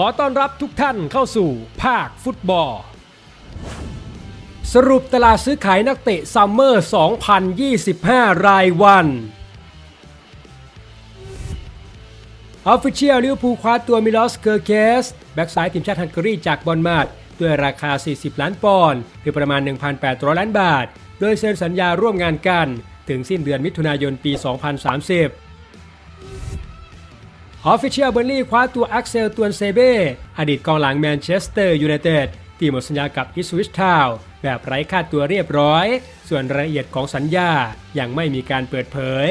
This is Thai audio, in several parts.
ขอต้อนรับทุกท่านเข้าสู่ภาคฟุตบอล สรุปตลาดซื้อขายนักเตะซัมเมอร์ 2025 รายวัน ออฟฟิเชียลลิเวอร์พูลคว้าตัวมิลอส เคอร์เคส แบ็กซ้ายทีมชาติฮังการีจากบอลมาดด้วยราคา 40 ล้านปอนด์หรือประมาณ 1,800 ล้านบาท โดยเซ็นสัญญาร่วมงานกัน ถึงสิ้นเดือนมิถุนายนปี 2030 ออฟฟิเชียลเบอร์ลี่คว้าตัวอักเซลตวนเซเบ้อดีตกองหลังแมนเชสเตอร์ยูไนเต็ดที่หมดสัญญากับอิสวิชทาวแบบไร้ค่าตัวเรียบร้อย ส่วนรายละเอียดของสัญญายังไม่มีการเปิดเผย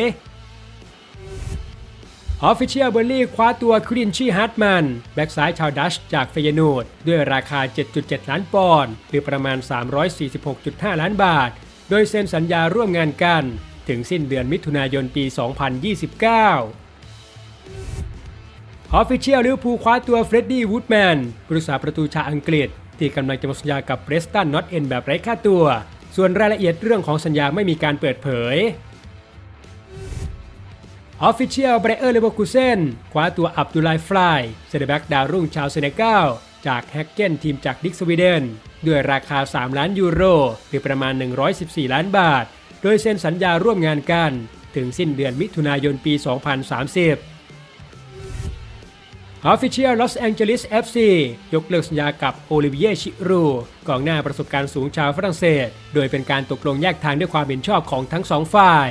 ออฟฟิเชียลเบอร์ลี่คว้าตัวครินชีฮาร์ดแมนแบ็กซ้ายชาวดัชจากเฟยนูดด้วยราคา 7.7 ล้านปอนด์หรือประมาณ 346.5 ล้านบาท โดยเซ็นสัญญาร่วมงานกัน ถึงสิ้นเดือนมิถุนายนปี 2029 ออฟฟิเชียลลิเวอร์พูลคว้าตัวเฟรดดี้วูดแมนผู้รักษาประตูชาวอังกฤษ ที่กำลังจะหมดสัญญากับเบรสตันนอตเอ็นแบบไร้ค่าตัว ส่วนรายละเอียดเรื่องของสัญญาไม่มีการเปิดเผยออฟฟิเชียลไบรเออร์เลเวอร์คูเซนคว้าตัวอับดุลไลฟลายเซเดแบ็กดาวรุ่งชาวเซเนกัลจากแฮกเกนทีมจากดิกสวีเดน ด้วยราคา 3 ล้านยูโรหรือประมาณ 114 ล้านบาท โดยเซ็นสัญญาร่วมงานกัน ถึงสิ้นเดือนมิถุนายนปี 2030 Official Los Angeles FC ยกเลิกสัญญากับโอลิเวียชิรูกองหน้าประสบการณ์สูงชาวฝรั่งเศส โดยเป็นการตกลงแยกทางด้วยความเห็นชอบของทั้งสองฝ่าย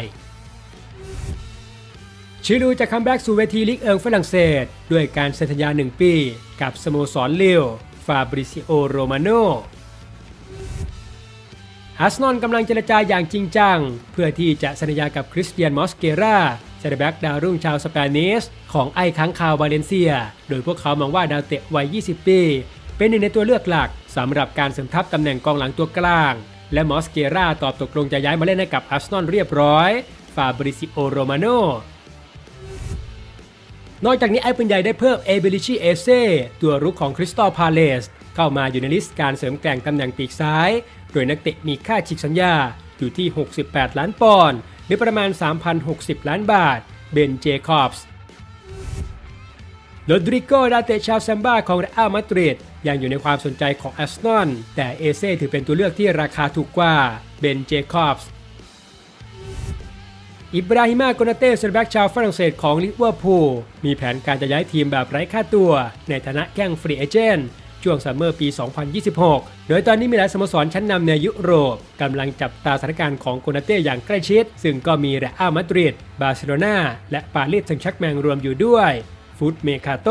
ชิรูจะคัมแบ็กสู่เวทีลีกเอิงฝรั่งเศส ด้วยการเซ็นสัญญา 1 ปี กับสโมสรลิวฟาบริซิโอโรมาโนอาร์เซนอลกำลังเจรจาอย่างจริงจัง เพื่อที่จะสัญญากับคริสเตียนมอสเกรา เซนเตอร์แบ็กดาวรุ่งชาวสเปนิสของไอ้ค้างคาววาเลนเซีย โดยพวกเขามองว่าดาวเตะวัย 20 ปี เป็นหนึ่งในตัวเลือกหลักสำหรับการเสริมทัพตำแหน่งกองหลังตัวกลาง และมอสเกราตอบตกลงจะย้ายมาเล่นให้กับอาร์เซนอลเรียบร้อยฟาบริซิโอโรมาโนนอกจากนี้ไอ้ปืนใหญ่ได้เพิ่มเอเบลิชิเอเซตัวรุกของคริสตัลพาเลสเข้ามาอยู่ในลิสต์การเสริมแกร่งตำแหน่งปีกซ้าย โดยนักเตะมีค่าฉีกสัญญาอยู่ที่ 68 ล้านปอนด์ หรือประมาณ 3,060 ล้านบาท เบน เจคอบส์โรดริโกดาเตชาวแซมบ้าของเรอัลมาดริดยังอยู่ในความสนใจของแอาร์เซนแต่เอเซ่ถือเป็นตัวเลือกที่ราคาถูกกว่า เบน เจคอบส์อิบราฮิมากนาเต้เซนแบ็กชาวฝรั่งเศสของลิเวอร์พูลมีแผนการจะย้ายทีมแบบไร้ค่าตัว ในฐานะแข้งฟรีเอเจนต์ ช่วงซัมเมอร์ปี 2026 โดยตอนนี้มีหลายสโมสรชั้นนำในยุโรปกำลังจับตาสถานการณ์ของโกนาเต้อย่างใกล้ชิด ซึ่งก็มีเรอัลมาดริด บาร์เซโลนาและปารีสแซงต์แชร์กแมงรวมอยู่ด้วยฟุตเมคาโต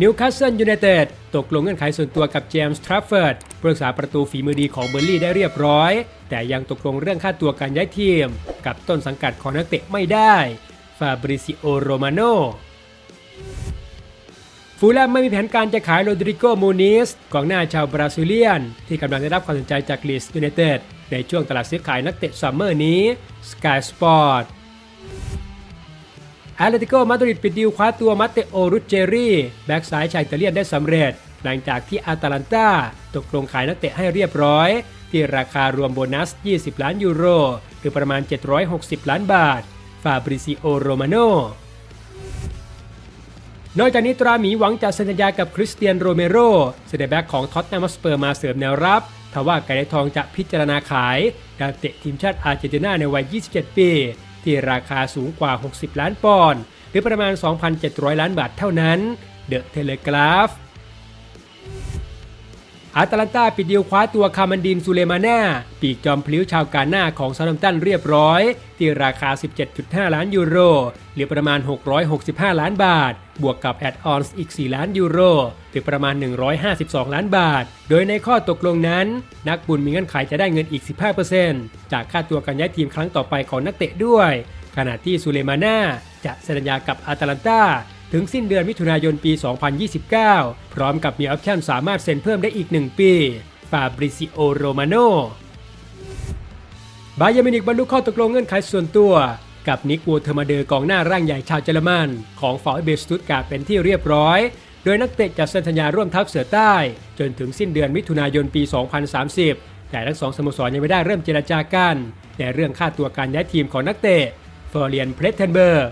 นิวคาสเซิลยูไนเต็ดตกลงเงื่อนไขส่วนตัวกับเจมส์ทรัฟเฟิร์ดผู้รักษาประตูฝีมือดีของเบอร์ลี่ได้เรียบร้อย แต่ยังตกลงเรื่องค่าตัวการย้ายทีม กับต้นสังกัดของนักเตะไม่ได้ ฟาบริซิโอ โรมาโน ฟูลแลมไม่มีแผนการจะขายโรดริโกมูนิสกองหน้าชาวบราซิเลียน ที่กำลังได้รับความสนใจจากลีสยูไนเต็ดในช่วงตลาดซื้อขายนักเตะซัมเมอร์นี้สกายสปอร์ตแอตเลติโกมาดริดปิดดีลคว้าตัวมัตเตโอรุเจรีแบ็กซ้ายชาวอิตาเลียนได้สำเร็จ หลังจากที่อาตาลันตาตกลงขายนักเตะให้เรียบร้อย ที่ราคารวมโบนัส 20 ล้านยูโร หรือประมาณ 760 ล้านบาท ฟาบริซิโอโรมาโน นอกจากนี้ตราหมีหวังจะเซ็นสัญญากับคริสเตียนโรเมโรเซเดแบ็กของท็อตแนมสเปอร์มาเสริมแนวรับทว่าไก่ทองจะพิจารณาขายดาวเตะทีมชาติอาร์เจนตินาในวัย 27 ปี ที่ราคาสูงกว่า 60 ล้านปอนด์หรือประมาณ 2,700 ล้านบาทเท่านั้น เดอะเทเลกราฟอาตาลันตาปิดดีลคว้าตัวคามันดินซูเลมาน่าปีกจอมพลิ้วชาวกาหน้าของซาลัมตันเรียบร้อย ที่ราคา 17.5 ล้านยูโร หรือประมาณ 665 ล้านบาท บวกกับแอดออนส์อีก 4 ล้านยูโรหรือประมาณ 152 ล้านบาท โดยในข้อตกลงนั้น นักบุญมีเงื่อนไขจะได้เงินอีก 15%จากค่าตัวการย้ายทีมครั้งต่อไปของนักเตะด้วย ขณะที่ซูเลมาน่าจะเซ็นสัญญากับอาตาลันตาถึงสิ้นเดือนมิถุนายนปี 2029 พร้อมกับมีออปชั่นสามารถเซ็นเพิ่มได้อีก 1 ปีฟาบริซิโอโรมาโนบายอร์มินิกบรรลุข้อตกลงเงื่อนไขส่วนตัว กับนิกวูเทอร์มาเดอร์กองหน้าร่างใหญ่ชาวเยอรมันของฟอร์เบสตุตการ์เป็นที่เรียบร้อย โดยนักเตะจะเซ็นสัญญาร่วมทัพเสือใต้ จนถึงสิ้นเดือนมิถุนายนปี 2030 แต่ทั้งสองสโมสรยังไม่ได้เริ่มเจรจากันในเรื่องค่าตัวการย้ายทีมของนักเตะเฟอร์เรียนเพลตเทนเบอร์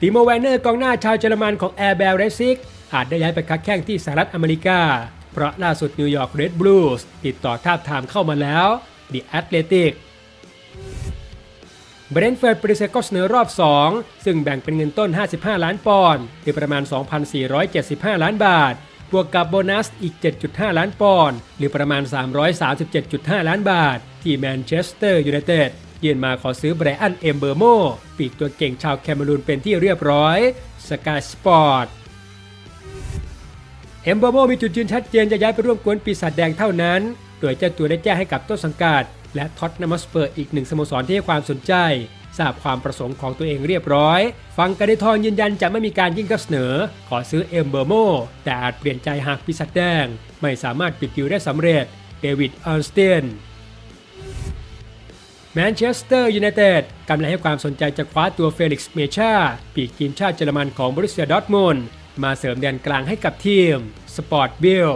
ติโมแวนเนอร์กองหน้าชาวเยอรมันของแอร์แบลเรซิกอาจได้ย้ายไปค้าแข้งที่สหรัฐอเมริกา เพราะล่าสุดนิวยอร์กเรดบลูส์ติดต่อทาบทามเข้ามาแล้วดิแอตเลติก เบรนท์เฟิร์ดปฏิเสธข้อเสนอรอบ 2 ซึ่งแบ่งเป็นเงินต้น 55 ล้านปอนด์หรือประมาณ 2,475 ล้านบาท บวกกับโบนัสอีก 7.5 ล้านปอนด์หรือประมาณ 337.5 ล้านบาท ที่แมนเชสเตอร์ยูไนเต็ดยื่นมาขอซื้อไบรอันเอมเบอร์โมปีกตัวเก่งชาวแคเมรูนเป็นที่เรียบร้อยสกายสปอร์ตเอมเบอร์โมมีจุดยืนชัดเจนจะย้ายไปร่วมกวนปีศาจแดงเท่านั้น โดยเจ้าตัวได้แจ้งให้กับต้นสังกัด และท็อตนมัสเปอร์อีกหนึ่งสโมสรที่ให้ความสนใจ ทราบความประสงค์ของตัวเองเรียบร้อย ฟังกันได้ทองยืนยันจะไม่มีการยื่นข้อเสนอ ขอซื้อเอมเบอร์โม แต่อาจเปลี่ยนใจหากปีศาจแดง ไม่สามารถปิดดิวได้สำเร็จ เดวิดออนสเตนแมนเชสเตอร์ยูไนเต็ดกำลังให้ความสนใจจะคว้าตัวเฟลิกซ์เมชาปีกทีมชาติเยอรมันของบรุสเซียดอร์ทมุนมาเสริมแดนกลางให้กับทีมสปอร์ตบิล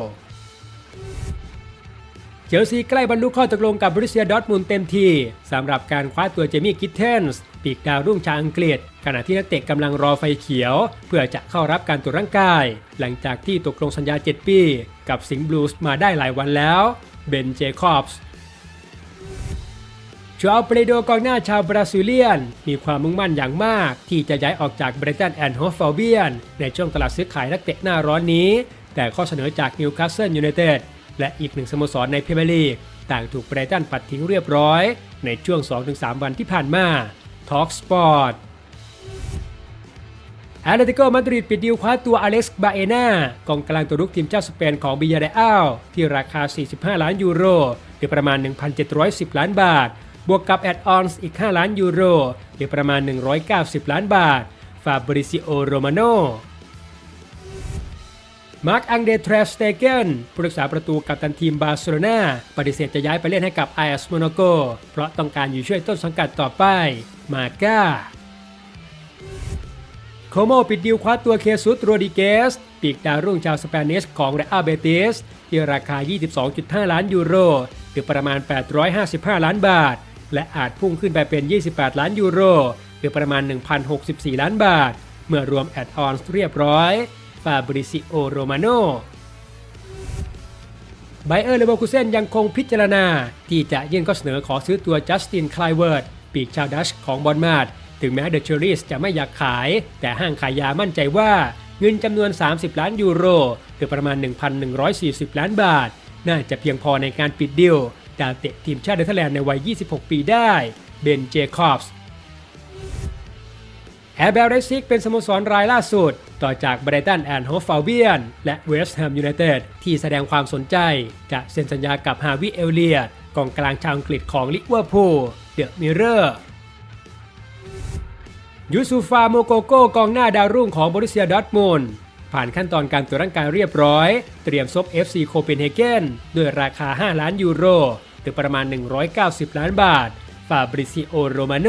เชลซีใกล้บรรลุข้อตกลงกับบรุสเซียดอทมุนด์เต็มที่สำหรับการคว้าตัวเจมี่กิทเทนส์ปีกดาวรุ่งชาวอังกฤษ ขณะที่นักเตะกำลังรอไฟเขียว เพื่อจะเข้ารับการตรวจร่างกาย หลังจากที่ตกลงสัญญา 7 ปี กับสิงห์บลูส์มาได้หลายวันแล้วเบนเจคอบส์จอเปรโดกองหน้าชาวบราซิเลียน มีความมุ่งมั่นอย่างมาก ที่จะย้ายออกจากเบรตันแอนด์โฮฟเบียนในช่วงตลาดซื้อขายนักเตะหน้าร้อนนี้ แต่ข้อเสนอจากนิวคาสเซิลยูไนเต็ด และอีกหนึ่งสโมสรในพรีเมียร์ลีกต่างถูกเบรตันปัดทิ้งเรียบร้อย ในช่วง 2-3 วันที่ผ่านมาทอ l k สปอร์ตแอตเลติโกมาดริดปิดดีลคว้าตัวอเล็กซ์บาเอนากองกลางตัวรุกทีมเจ้าสเปนของบิยาเรอัลที่ราคา 45 ล้านยูโรหรือประมาณ 1,710 ล้านบาท บวกกับแอดออนส์อีก 5 ล้านยูโรหรือประมาณ 190 ล้านบาท ฟาบริซิโอ โรมาโน มาร์คอังเดรทรสเตเกนผู้รักษาประตูกัปตันทีมบาร์เซโลนาปฏิเสธจะย้ายไปเล่นให้กับไออสโมนาโกเพราะต้องการอยู่ช่วยต้นสังกัดต่อไป มาก้าโคโมปิดดิวคว้าตัวเคซุสโรดิเกสปีกดาวรุ่งชาวสเปนิชของเรอัลเบติสที่ราคา 22.5 ล้านยูโรหรือประมาณ 855 ล้านบาท และอาจพุ่งขึ้นไปเป็น 28 ล้านยูโรหรือประมาณ 1,064 ล้านบาท เมื่อรวมแอดออนเรียบร้อย ฟาบริซิโอโรมาโนไบเออร์เลเวอร์คูเซนยังคงพิจารณา ที่จะยื่นข้อเสนอขอซื้อตัวจัสตินคลายเวิร์ดปีกชาวดัชของบอลมาดถึงแม้เดอะเชอริสจะไม่อยากขาย แต่ห้างขายยามั่นใจว่าเงินจำนวน 30 ล้านยูโรหรือประมาณ 1,140 ล้านบาท น่าจะเพียงพอในการปิดดิวดาวเตะทีมชาติเนเธอร์แลนด์ในวัย 26 ปีได้ เบน เจคอบส์ แอร์เบลเรซิกเป็นสโมสรรายล่าสุด ต่อจากไบรตันแอนด์โฮฟาเบียนและเวสต์แฮมยูไนเต็ดที่แสดงความสนใจ จะเซ็นสัญญากับฮาวิเอลเลียดกองกลางชาวอังกฤษของลิเวอร์พูลเดอะมิเรอร์ยูซูฟาโมโกโกกองหน้าดาวรุ่งของบริเซียดอร์ทมุนด์ผ่านขั้นตอนการตรวจร่างกายเรียบร้อย เตรียมซบ FC โคเปนเฮเกนด้วยราคา 5 ล้านยูโรหรือประมาณ 190 ล้านบาทฟาบริซิโอโรมาโน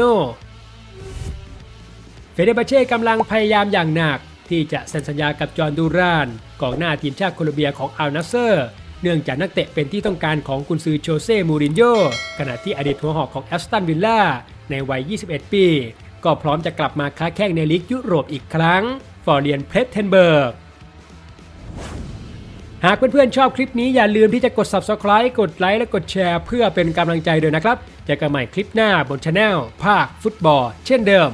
เฟเดบาเช่กำลังพยายามอย่างหนัก ที่จะเซ็นสัญญากับจอห์นดูรานกองหน้าทีมชาติโคลอมเบียของอัลนัสเซอร์ เนื่องจากนักเตะเป็นที่ต้องการของกุนซือโชเซ่มูรินโญ่ขณะที่อดีตหัวหอกของแอสตันวิลล่าในวัย 21 ปี ก็พร้อมจะกลับมาค้าแข่งในลีกยุโรปอีกครั้ง ฟอร์เรียนเพลเทนเบิร์กหากเพื่อนๆชอบคลิปนี้อย่าลืมที่จะกด subscribe กดไลค์และกดแชร์เพื่อเป็นกำลังใจด้วยนะครับเจอกันใหม่คลิปหน้าบนช anel ภาคฟุตบอล เช่นเดิม